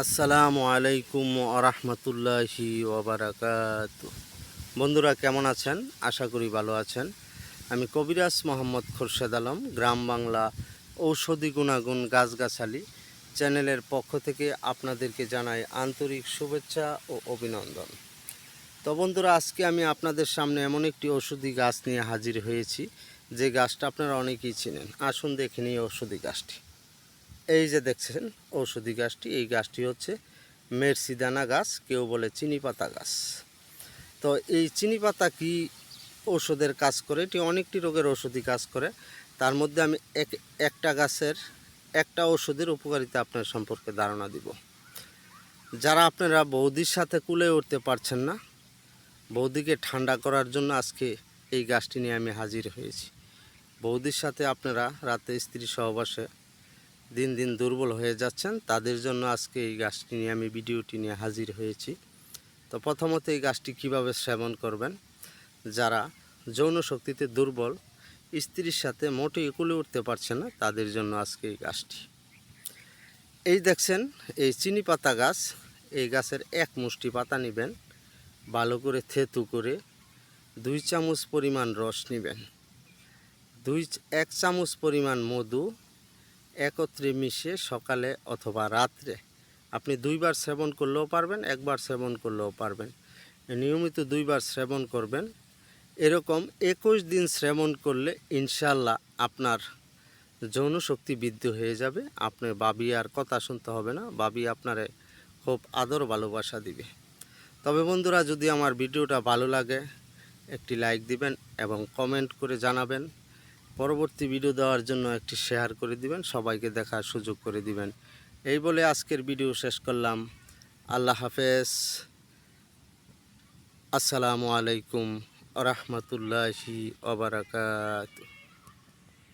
আসসালামু আলাইকুম আরহামতুল্লাহি ওবরাকাত বন্ধুরা, কেমন আছেন? আশা করি ভালো আছেন। আমি কবিরাজ মোহাম্মদ খোরশেদ আলম, গ্রাম বাংলা ঔষধি গুণাগুণ গাছগাছালি চ্যানেলের পক্ষ থেকে আপনাদেরকে জানাই আন্তরিক শুভেচ্ছা ও অভিনন্দন। তো বন্ধুরা, আজকে আমি আপনাদের সামনে এমন একটি ওষুধি গাছ নিয়ে হাজির হয়েছি। যে গাছটা আপনারা অনেকেই চিনেন। আসুন দেখে নিই ওষুধি গাছটি। এই যে দেখছেন, ঔষধি গাছটি, এই গাছটি হচ্ছে মেরসিদানা গাছ, কেউ বলে চিনি পাতা গাছ। তো এই চিনি পাতা কি ঔষধের কাজ করে? এটি অনেকটি রোগের ওষুধি কাজ করে। তার মধ্যে আমি এক, একটা গাছের একটা ওষুধের উপকারিতা আপনার সম্পর্কে ধারণা দিব। যারা আপনারা বৌদির সাথে কুলে উঠতে পারছেন না, বৌদিকে ঠান্ডা করার জন্য আজকে এই গাছটি নিয়ে আমি হাজির হয়েছি। বৌদির সাথে আপনারা রাতে স্ত্রী সহবাসে দিন দিন দুর্বল হয়ে যাচ্ছেন, তাদের জন্য আজকে এই গাছটি নিয়ে আমি ভিডিওটি নিয়ে হাজির হয়েছি। তো প্রথমত এই গাছটি কীভাবে সেবন করবেন? যারা যৌন শক্তিতে দুর্বল, স্ত্রীর সাথে মোটে একুলে উঠতে পারছে না, তাদের জন্য আজকে এই গাছটি। এই দেখছেন, এই চিনি পাতা গাছ, এই গাছের এক মুষ্টি পাতা নেবেন, ভালো করে থেতু করে দুই চামচ পরিমাণ রস নেবেন। দুই, এক চামচ পরিমাণ মধু একত্রে মিশিয়ে সকালে অথবা রাত্রে আপনি দুইবার সেবন করলেও পারবেন, একবার সেবন করলেও পারবেন। নিয়মিত দুইবার সেবন করবেন। এরকম একুশ দিন সেবন করলে ইনশাল্লাহ আপনার যৌন শক্তি বৃদ্ধি হয়ে যাবে। আপনি বাবি আর কথা শুনতে হবে না। বাবি আপনারে খুব আদর ভালোবাসা দিবে। তবে বন্ধুরা, যদি আমার ভিডিওটা ভালো লাগে, একটি লাইক দিবেন এবং কমেন্ট করে জানাবেন। পরবর্তী ভিডিও দেওয়ার জন্য একটি শেয়ার করে দিবেন, সবাইকে দেখার সুযোগ করে দিবেন। এই বলে আজকের ভিডিও শেষ করলাম। আল্লাহ হাফেজ। আসসালামু আলাইকুম রহমতুল্লাহি ওবরাকাত